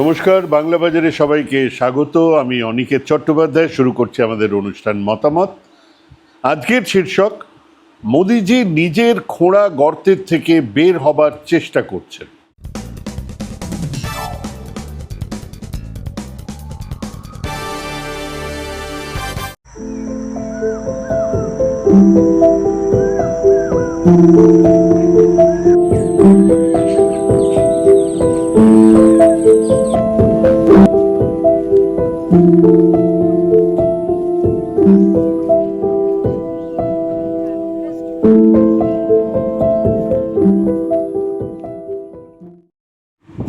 নমস্কার, বাংলা বাজারে সবাইকে স্বাগত। আমি অনিকেত চট্টোপাধ্যায়, শুরু করছি আমাদের অনুষ্ঠান মতামত। আজকের শীর্ষক, মোদিজি নিজের খোঁড়া গর্তের থেকে বের হবার চেষ্টা করছেন।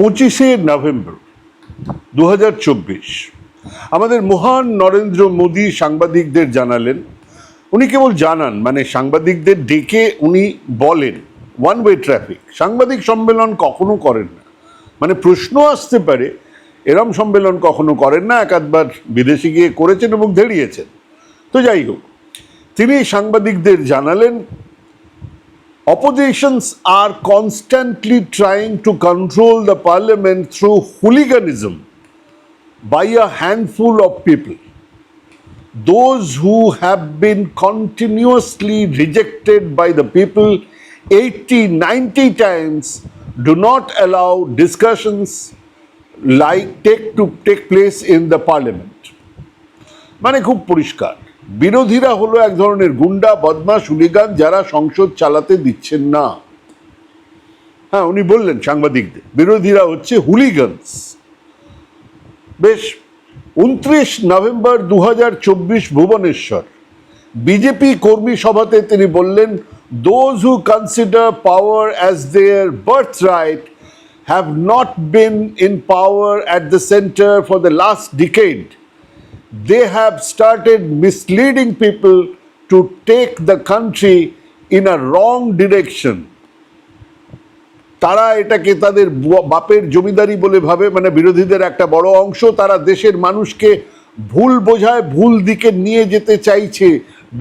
পঁচিশে নভেম্বর দু হাজার চব্বিশ, আমাদের মহান নরেন্দ্র মোদী সাংবাদিকদের জানালেন। উনি কেবল জানান মানে সাংবাদিকদের ডেকে উনি বলেন ওয়ান ওয়ে ট্রাফিক সাংবাদিক সম্মেলন কখনো করেন না। মানে প্রশ্ন আসতে পারে, এরম সম্মেলন কখনো করেন না একাধবার বিদেশে গিয়ে করেছেন এবং ধেড়িয়েছেন। তো যাই হোক, তিনি সাংবাদিকদের জানালেন Oppositions are constantly trying to control the parliament through hooliganism by a handful of people. Those who have been continuously rejected by the people 80, 90 times do not allow discussions like take to take place in the parliament. মানে খুব পরিষ্কার বিরোধীরা হলো এক ধরনের গুন্ডা বদমাস hooligan যারা সংসদ চালাতে দিচ্ছেন না। হ্যাঁ উনি বললেন সাংবাদিকদের, বিরোধীরা হচ্ছে হুলিগানস। বেশ, উনত্রিশ নভেম্বর দু হাজার চব্বিশ ভুবনেশ্বর, বিজেপি কর্মী সভাতে তিনি বললেন those who consider power as their birth right have not been in power at the centre for the last decade they have started misleading people to take the country in a wrong direction. তারা এটাকে তাদের বাপের জমিদারি বলে ভাবে মানে বিরোধীদের একটা বড় অংশ, তারা দেশের মানুষকে ভুল বোঝায়, ভুল দিকে নিয়ে যেতে চাইছে।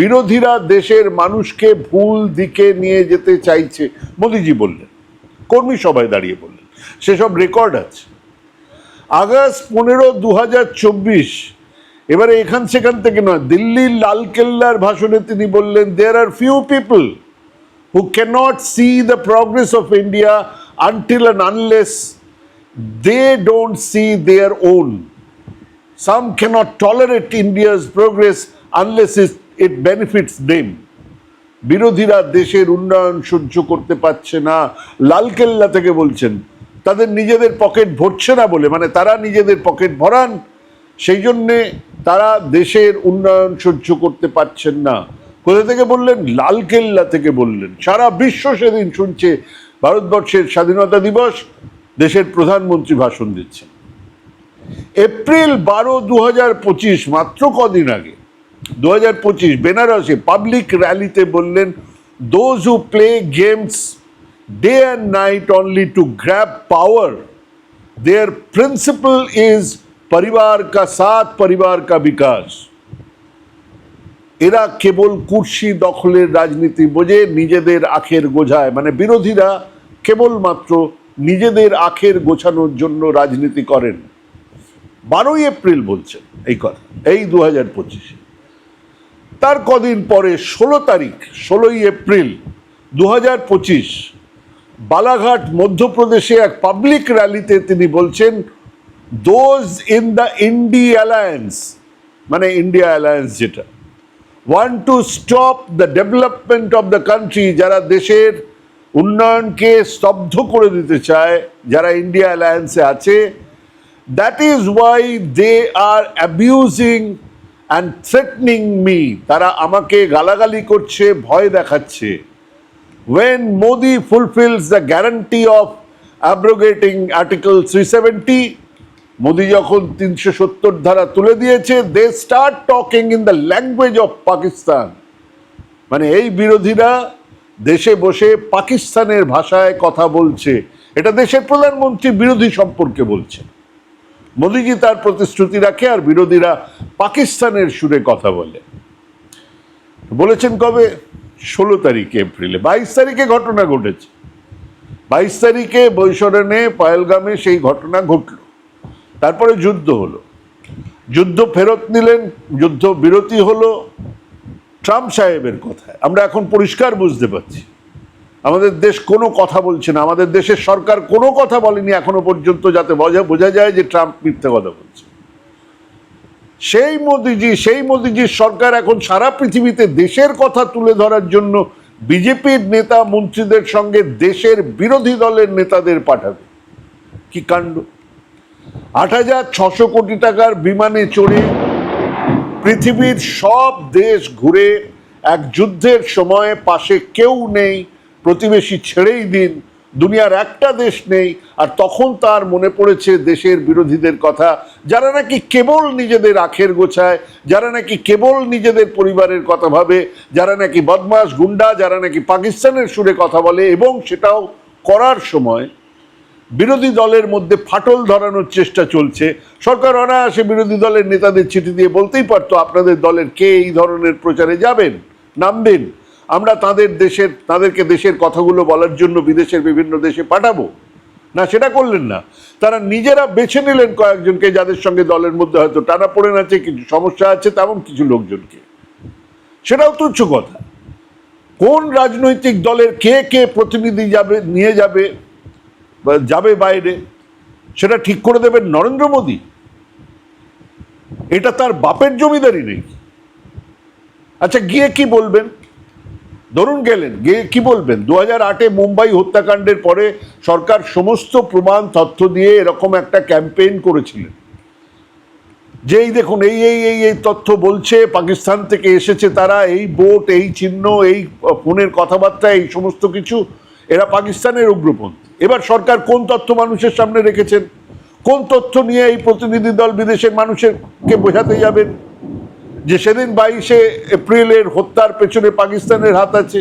বিরোধীরা দেশের মানুষকে ভুল দিকে নিয়ে যেতে চাইছে। মোদিজি বললেন, কর্মী সভায় দাঁড়িয়ে বললেন, সেসব রেকর্ড আছে। আগস্ট পনেরো দু হাজার চব্বিশ এবারে এখান সেখান থেকে নয়, দিল্লির লালকেল্লার ভাষণে তিনি বললেন there are few people who cannot see the progress of India until and unless they don't see their own some cannot tolerate India's progress unless is it benefits them বিরোধীরা দেশের উন্নয়ন সহ্য করতে পারছে না। লালকেল্লা থেকে বলছেন, তাদের নিজেদের পকেট ভরছে না বলে মানে তারা নিজেদের পকেট ভরান, সেই জন্যে তারা দেশের উন্নয়ন সহ্য করতে পারছেন না। কোথা থেকে বললেন? লালকেল্লা থেকে বললেন। সারা বিশ্ব সেদিন শুনছে, ভারতবর্ষের স্বাধীনতা দিবস দেশের প্রধানমন্ত্রী ভাষণ দিচ্ছেন। এপ্রিল বারো দু পঁচিশ, মাত্র কদিন আগে দু পঁচিশ, বেনারসে পাবলিক র্যালিতে বললেন those who play games day and night only to grab power their principle is পরিবার কা সাথ পরিবার কা বিকাশ এরা কেবল কুর্সি দখলের রাজনীতি বোঝে, নিজেদের আখের গোঝায়। মানে বিরোধীরা কেবলমাত্র নিজেদের আখের গোছানোর জন্য রাজনীতি করেন। বারোই এপ্রিল বলছেন এই কথা, এই দু হাজার পঁচিশে। তার কদিন পরে ষোলো তারিখ, ষোলোই এপ্রিল দু হাজার পঁচিশ, বালাঘাট মধ্যপ্রদেশে এক পাবলিক র্যালিতে তিনি বলছেন those in the INDI alliance মানে ইন্ডিয়া অ্যালায়েন্স যেটা want to stop the development of the country যারা দেশের উন্নয়নকে স্তব্ধ করে দিতে চায় যারা ইন্ডিয়া অ্যালায়েন্সে আছে that is why they are abusing and threatening me তারা আমাকে গালাগালি করছে ভয় দেখাচ্ছে। When Modi fulfills the guarantee of abrogating Article 370, Modi যখন তিনশো সত্তর ধারা তুলে দিয়েছে they start talking in the language of Pakistan মানে এই বিরোধীরা দেশে বসে পাকিস্তানের ভাষায় কথা বলছে। এটা দেশের প্রধানমন্ত্রী বিরোধী সম্পর্কে বলছে। মোদিজি তার প্রতিশ্রুতি রাখে আর বিরোধীরা পাকিস্তানের সুরে কথা বলে। বলেছেন কবে? ষোলো তারিখে এপ্রিলে। বাইশ তারিখে ঘটনা ঘটেছে। বাইশ তারিখে বৈশরণে পয়েলগামে সেই ঘটনা ঘটল। তারপরে যুদ্ধ হলো। যুদ্ধ ফেরত নিলেন, যুদ্ধ বিরতি হলো ট্রাম্প সাহেবের কথায়। আমরা এখন পরিষ্কার বুঝতে পারছি। আমাদের দেশ কোনো কথা বলছে না। আমাদের দেশের সরকার কোনো কথা বলেনি এখনও পর্যন্ত যাতে বোঝা বোঝা যায় যে ট্রাম্প মিথ্যে কথা বলছে। সেই মোদিজি, সেই মোদিজির সরকার এখন সারা পৃথিবীতে দেশের কথা তুলে ধরার জন্য বিজেপির নেতা, মন্ত্রীদের সঙ্গে দেশের বিরোধী দলের নেতাদের পাঠাবে। কি কাণ্ড? আট হাজার ছশো কোটি টাকার বিমানে চড়ে পৃথিবীর সব দেশ ঘুরে এক যুদ্ধের সময় পাশে কেউ নেই, প্রতিবেশী ছেড়েই দিন, দুনিয়ার একটা দেশ নেই, আর তখন তার মনে পড়েছে দেশের বিরোধীদের কথা। যারা নাকি কেবল নিজেদের আখের গোছায়, যারা নাকি কেবল নিজেদের পরিবারের কথা ভাবে, যারা নাকি বদমাস গুন্ডা, যারা নাকি পাকিস্তানের সুরে কথা বলে, এবং সেটাও করার সময় বিরোধী দলের মধ্যে ফাটল ধরানোর চেষ্টা চলছে। সরকার অনায়াসে বিরোধী দলের নেতাদের চিঠি দিয়ে বলতেই পারতো, আপনাদের দলের কে এই ধরনের প্রচারে যাবেন, নামবেন? আমরা তাদের দেশের, তাদেরকে দেশের কথাগুলো বলার জন্য বিদেশের বিভিন্ন দেশে পাঠাবো? না, সেটা করলেন না। তারা নিজেরা বেছে নিলেন কয়েকজনকে যাদের সঙ্গে দলের মধ্যে হয়তো টানা পড়ে আছে, কিছু সমস্যা আছে, তেমন কিছু লোকজনকে। সেটাও তুচ্ছ কথা। কোন রাজনৈতিক দলের কে কে প্রতিনিধি যাবে, নিয়ে যাবে যাবে বাইরে, সেটা ঠিক করে দেবেন নরেন্দ্র মোদী। এটা তার বাপের জমিদারি নেই। আচ্ছা গিয়ে কি বলবেন? ধরুন গেলেন, গিয়ে কি বলবেন? দু হাজার আটে মুম্বাই হত্যাকাণ্ডের পরে সরকার সমস্ত প্রমাণ, তথ্য দিয়ে এরকম একটা ক্যাম্পেইন করেছিলেন। যে এই দেখুন, এই এই এই এই তথ্য বলছে, পাকিস্তান থেকে এসেছে তারা, এই বোট, এই চিহ্ন, এই ফোনের কথাবার্তা, এই সমস্ত কিছু, এরা পাকিস্তানের উগ্রপন্থী। এবার সরকার কোন তথ্য মানুষের সামনে রেখেছেন? কোন তথ্য নিয়ে এই প্রতিনিধি দল বিদেশের মানুষেরকে বোঝাতে যাবেন? যে সেদিন বাইশে এপ্রিলের হত্যার পেছনে পাকিস্তানের হাত আছে।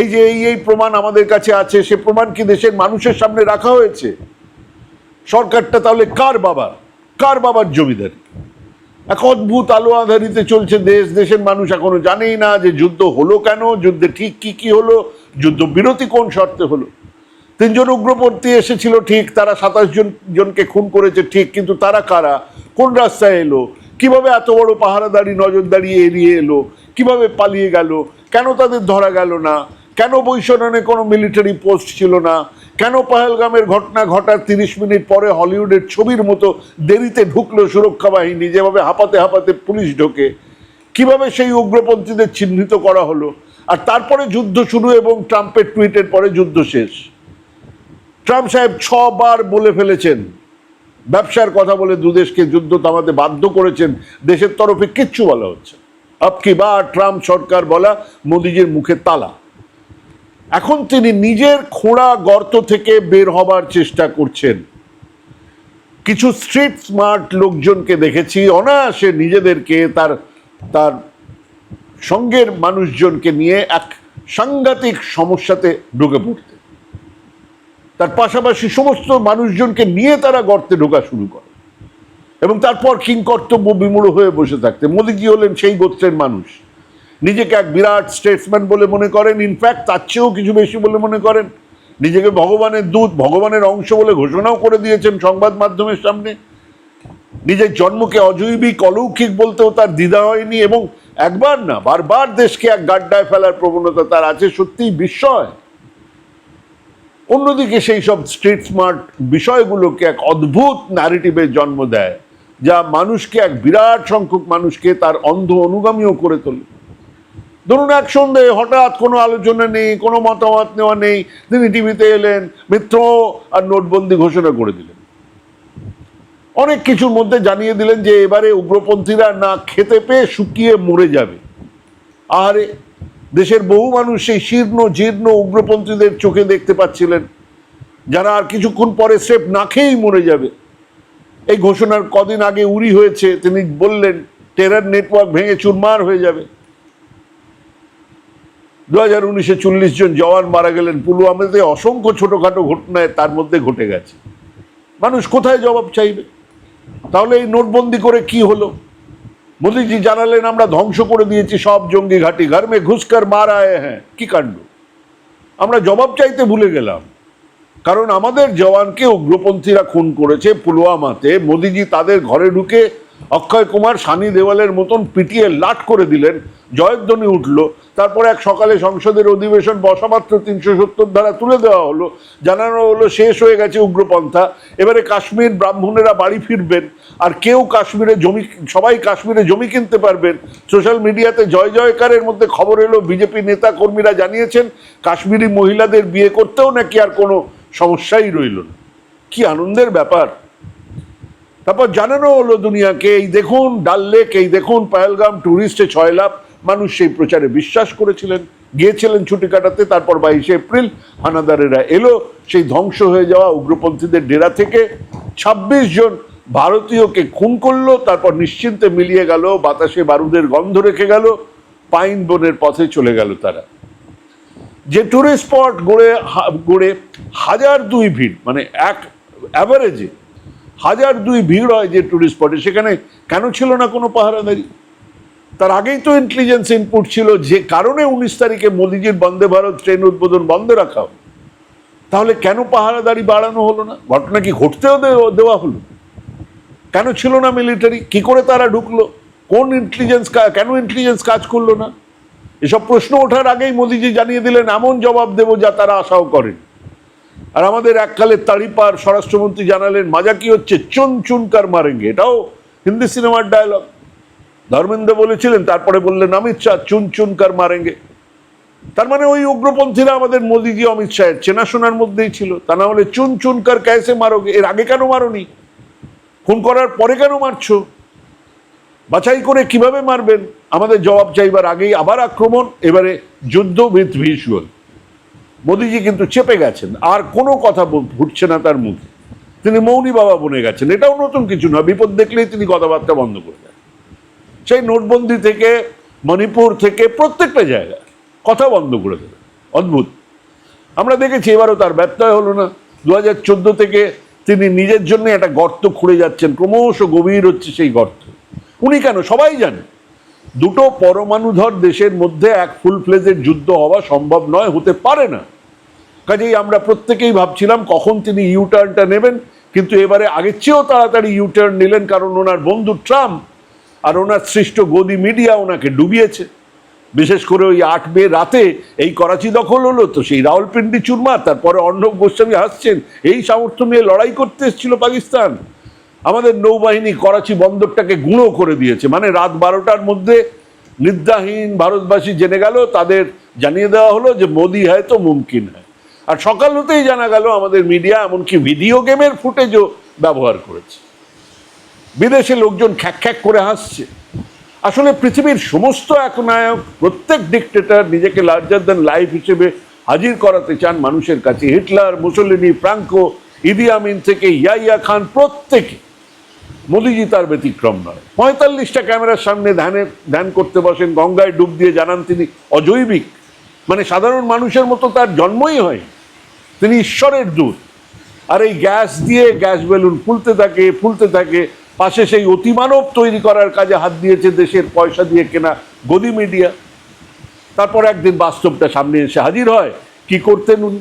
এই যে এই এই প্রমাণ আমাদের কাছে আছে, সে প্রমাণ কি দেশের মানুষের সামনে রাখা হয়েছে? সরকারটা তাহলে কার বাবা কার বাবার জমিদারি? এক অদ্ভুত আলো আধারিতে চলছে দেশ, দেশের মানুষ এখনও জানেই না যে যুদ্ধ হলো কেন, যুদ্ধে ঠিক কি কি হলো, যুদ্ধ বিরতি কোন শর্তে হলো? তিনজন উগ্রপন্থী এসেছিল, ঠিক, তারা সাতাশ জন, জনকে খুন করেছে, ঠিক, কিন্তু তারা কারা? কোন রাস্তায় এলো? কীভাবে এত বড় পাহারাদারি, নজরদারি এড়িয়ে এলো? কীভাবে পালিয়ে গেল? কেন তাদের ধরা গেল না? কেন বৈশরণে কোনো মিলিটারি পোস্ট ছিল না? কেন পহেলগামের ঘটনা ঘটার তিরিশ মিনিট পরে হলিউডের ছবির মতো দেরিতে ঢুকলো সুরক্ষা বাহিনী, যেভাবে হাঁপাতে হাঁপাতে পুলিশ ঢোকে? কীভাবে সেই উগ্রপন্থীদের চিহ্নিত করা হলো? আর তারপরে যুদ্ধ শুরু এবং ট্রাম্পের টুইটের পরে যুদ্ধ শেষ। ট্রাম্প সাহেব ছবার বলে ফেলেছেন, ব্যবসার কথা বলে দুদেশকে যুদ্ধ থামাতে বাধ্য করেছেন, দেশের তরফে কিচ্ছু বলা হচ্ছে আপকি বা ট্রাম্প সরকার বলা, মোদিজির মুখে তালা। এখন তিনি নিজের খোঁড়া গর্ত থেকে বের হবার চেষ্টা করছেন। কিছু স্ট্রিট স্মার্ট লোকজনকে দেখেছি, অনায়াসে নিজেদেরকে, তার তার সঙ্গের মানুষজনকে নিয়ে এক সাংঘাতিক সমস্যাতে ঢুকে পড়তে। তার পাশাপাশি সমস্ত মানুষজনকে নিয়ে তারা গর্তে ঢোকা শুরু করে। এবং তারপর কিংকর্তব্য বিমূঢ় হয়ে বসে থাকতে। মোদিজি হলেন সেই গোত্রের মানুষ। নিজেকে এক বিরাট স্টেটসম্যান বলে মনে করেন। ইনফ্যাক্ট তার চেয়েও কিছু বেশি বলে মনে করেন। নিজেকে ভগবানের দূত, ভগবানের অংশ বলে ঘোষণাও করে দিয়েছেন সংবাদ মাধ্যমের সামনে। নিজের জন্মকে অজৈবিক, অলৌকিক বলতেও তার দ্বিধা হয়নি এবং একবার না, বারবার দেশকে এক গাড্ডায় ফেলার প্রবণতা তার আছে। সত্যিই বিস্ময়। অন্যদিকে সেই সব স্ট্রিট স্মার্ট বিষয়গুলোকে এক অদ্ভুত ন্যারেটিভের জন্ম দেয়, যা মানুষকে এক বিরাট সংখ্যক মানুষকে তার অন্ধ অনুগামীও করে তোলে। ধরুন এক সন্ধে হঠাৎ কোনো আলোচনা নেই, কোনো মতামত নেওয়া নেই, তিনি টিভিতে এলেন, মিত্র আর নোটবন্দি ঘোষণা করে দিলেন। অনেক কিছুর মধ্যে জানিয়ে দিলেন যে এবারে উগ্রপন্থীরা না খেতে পেয়ে শুকিয়ে মরে যাবে। আরে দেশের বহু মানুষ সেই শীর্ণ, জীর্ণ উগ্রপন্থীদের চোখে দেখতে পাচ্ছিলেন। যারা আর কিছুক্ষণ পরে স্রেফ না খেয়েই মরে যাবে। এই ঘোষণার কদিন আগে উড়ি হয়েছে, তিনি বললেন টেরার নেটওয়ার্ক ভেঙে চুরমার হয়ে যাবে। দু হাজার উনিশে চল্লিশ জন জওয়ান মারা গেলেন। পুলওয়ামাতে অসংখ্য ছোটোখাটো ঘটনায় তার মধ্যে ঘটে গেছে। মানুষ কোথায় জবাব চাইবে? তাহলে এই নোটবন্দি করে কি হলো? মোদিজি জানালেন, আমরা ধ্বংস করে দিয়েছি সব জঙ্গি ঘাটি ঘর মে ঘুষকর মার আয়ে হ্যাঁ কি কাণ্ড? আমরা জবাব চাইতে ভুলে গেলাম। কারণ আমাদের জওয়ানকে উগ্রপন্থীরা খুন করেছে পুলওয়ামাতে। মোদিজি তাদের ঘরে ঢুকে অক্ষয় কুমার সানি দেওয়ালের মতন পিটিয়ে লাট করে দিলেন। জয়ধ্বনি উঠল। তারপর এক সকালে সংসদের অধিবেশন বসামাত্র তিনশো সত্তর ধারা তুলে দেওয়া হলো। জানানো হলো, শেষ হয়ে গেছে উগ্রপন্থা। এবারে কাশ্মীর ব্রাহ্মণেরা বাড়ি ফিরবেন। আর কেউ কাশ্মীরে জমি, সবাই কাশ্মীরে জমি কিনতে পারবেন। সোশ্যাল মিডিয়াতে জয় জয়কারের মধ্যে খবর এলো। বিজেপি নেতা কর্মীরা জানিয়েছেন, কাশ্মীরি মহিলাদের বিয়ে করতেও নাকি আর কোনো সমস্যাই রইল না। কি আনন্দের ব্যাপার। তারপর জানানো হলো দুনিয়াকে, এই দেখুন, ডাল লেক, এই দেখুন, পাহেলগাম ট্যুরিস্টে ছয় লাভ মানুষ সেই প্রচারে বিশ্বাস করেছিলেন, গিয়েছিলেন ছুটি কাটাতে, তারপর বাইশে এপ্রিল হানাদারেরা এলো, সেই ধ্বংস হয়ে যাওয়া উগ্রপন্থীদের ডেরা থেকে ২৬ জন ভারতীয়কে খুন করল, তারপর নিশ্চিন্তে মিলিয়ে গেল, বাতাসে বারুদের গন্ধ রেখে গেল, পাইন বনের পথে চলে গেল তারা। যে টুরিস্ট স্পট গড়ে গড়ে হাজার দুই ভিড় মানে এক অ্যাভারেজে হাজার দুই ভিড় হয় যে টুরিস্ট স্পটে সেখানে কেন ছিল না কোনো পাহারাদারি? তার আগেই তো ইন্টেলিজেন্স ইনপুট ছিল যে কারণে উনিশ তারিখে মোদিজির বন্দে ভারত ট্রেন উদ্বোধন বন্ধ রাখা হলো। তাহলে কেন পাহারাদারি বাড়ানো হলো না? ঘটনা কি ঘটতেও দেওয়া হলো? কেন ছিল না মিলিটারি কি করে তারা ঢুকলো? কোন ইন্টেলিজেন্স কেন ইন্টেলিজেন্স কাজ করল না? এসব প্রশ্ন ওঠার আগেই মোদিজি জানিয়ে দিলেন, এমন জবাব দেবো যা তারা আশাও করেন। আর আমাদের এককালের তাড়িপার স্বরাষ্ট্রমন্ত্রী জানালেন, মাজা কি হচ্ছে? চুন চুনকার মারেঙ্গে? এটাও হিন্দি সিনেমার ডায়লগ ধর্মেন্দ্র বলেছিলেন, তারপরে বললেন, অমিত শাহ, চুন চুনকার মারেঙ্গে? তার মানে ওই উগ্রপন্থীরা আমাদের মোদিজি, অমিত শাহের চেনাশোনার মধ্যেই ছিল। তা না হলে চুন চুনকার ক্যাসে মারোগে? এর আগে কেন মারোনি? খুন করার পরে কেন মারছো? বাছাই করে কীভাবে মারবেন? আমাদের জবাব চাইবার আগেই আবার আক্রমণ, এবারে যুদ্ধ উইথ ভিজুয়াল মোদিজি কিন্তু চেপে গেছেন। আর কোনো কথা ফুটছে না তার মুখে। তিনি মৌনী বাবা বনে গেছেন। এটাও নতুন কিছু না বিপদ দেখলেই তিনি কথাবার্তা বন্ধ করে দেন। সেই নোটবন্দি থেকে, মণিপুর থেকে প্রত্যেকটা জায়গায় কথা বন্ধ করে দেবেন অদ্ভুত। আমরা দেখেছি এবারও তার ব্যত্যয় হলো না। দু হাজার চোদ্দ থেকে তিনি নিজের জন্য একটা গর্ত খুঁড়ে যাচ্ছেন। ক্রমশ গভীর হচ্ছে সেই গর্ত। উনি কেন? সবাই জানে। দুটো পরমাণুধর দেশের মধ্যে এক ফুল ফ্লেজের যুদ্ধ হওয়া সম্ভব নয়, হতে পারে না। কাজেই আমরা প্রত্যেকেই ভাবছিলাম কখন তিনি ইউ টার্নটা নেবেন, কিন্তু এবারে আগের চেয়েও তাড়াতাড়ি ইউ টার্ন নিলেন কারণ ওনার বন্ধু ট্রাম্প আর ওনার সৃষ্ট গদি মিডিয়া ওনাকে ডুবিয়েছে। বিশেষ করে ওই আট মে রাতে এই করাচি দখল হলো, তো সেই রাওয়ালপিন্ডি চুরমার, তারপরে অর্ণব গোস্বামী হাসছেন, এই সামর্থ্য নিয়ে লড়াই করতে এসেছিল পাকিস্তান। আমাদের নৌবাহিনী করাচি বন্দরটাকে গুঁড়ো করে দিয়েছে। মানে রাত বারোটার মধ্যে নিদ্রাহীন ভারতবাসী জেনে গেল, তাদের জানিয়ে দেওয়া হলো যে মোদি হয় তো মুমকিন হয় আর সকাল হতেই জানা গেল আমাদের মিডিয়া এমনকি ভিডিও গেমের ফুটেজও ব্যবহার করেছে। বিদেশে লোকজন খ্যাক খ্যাক করে হাসছে। আসলে পৃথিবীর সমস্ত একনায়ক, প্রত্যেক ডিকটেটর নিজেকে লার্জার দ্যান লাইফ হিসেবে হাজির করাতে চান মানুষের কাছে। হিটলার, মুসলিনি, ফ্রাঙ্কো, ইদি আমিন থেকে ইয়াইয়া খান প্রত্যেকে মোদিজি তার ব্যতিক্রম নয়। পঁয়তাল্লিশটা ক্যামেরার সামনে ধ্যানে ধ্যান করতে বসেন, গঙ্গায় ডুব দিয়ে জানান তিনি অজৈবিক। মানে সাধারণ মানুষের মতো তার জন্মই হয় তিনি ঈশ্বরের দূত। আর এই গ্যাস দিয়ে গ্যাস বেলুন ফুলতে থাকে ফুলতে থাকে। পাশে সেই অতিমানব তৈরি করার কাজে হাত দিয়েছে দেশের পয়সা দিয়ে কেনা গদি মিডিয়া। তারপর একদিন বাস্তবটা সামনে এসে হাজির হয়। কি করতেন উনি?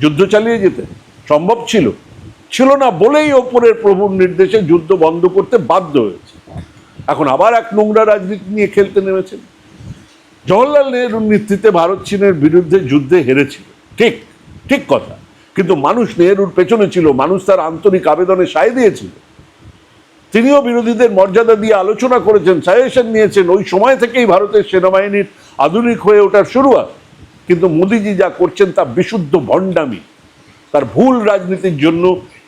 যুদ্ধ চালিয়ে যেতেন। সম্ভব ছিল। ছিল না বলেই ওপরের প্রভুর নির্দেশে যুদ্ধ বন্ধ করতে বাধ্য হয়েছে। এখন আবার এক নোংরা রাজনীতি নিয়ে খেলতে নেমেছেন। জওয়াহরলাল নেহরুর নেতৃত্বে ভারত চীনের বিরুদ্ধে যুদ্ধে হেরেছিল। ঠিক ঠিক কথা। কিন্তু মানুষ নেহরুর পেছনে ছিল, মানুষ তার আন্তরিক আবেদনে সায় দিয়েছিল। তিনিও বিরোধীদের মর্যাদা দিয়ে আলোচনা করেছেন, সাজেশন নিয়েছেন। ওই সময় থেকেই ভারতের সেনাবাহিনীর আধুনিক হয়ে ওঠার শুরুয়াত। কিন্তু মোদিজি যা করছেন তা বিশুদ্ধ ভণ্ডামি। তার ভুল রাজনীতির জন্য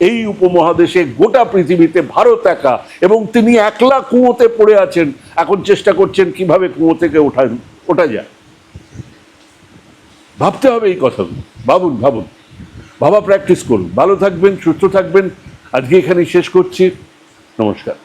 এই উপমহাদেশে গোটা পৃথিবীতে ভারত একা এবং তিনি একলা কুঁয়োতে পড়ে আছেন। এখন চেষ্টা করছেন কীভাবে কুঁয়ো থেকে ওঠা ওঠা যায়। ভাবতে হবে এই কথাগুলো ভাবুন ভাবুন। ভাবা প্র্যাকটিস করুন। ভালো থাকবেন, সুস্থ থাকবেন। আজকে এখানেই শেষ করছি। নমস্কার।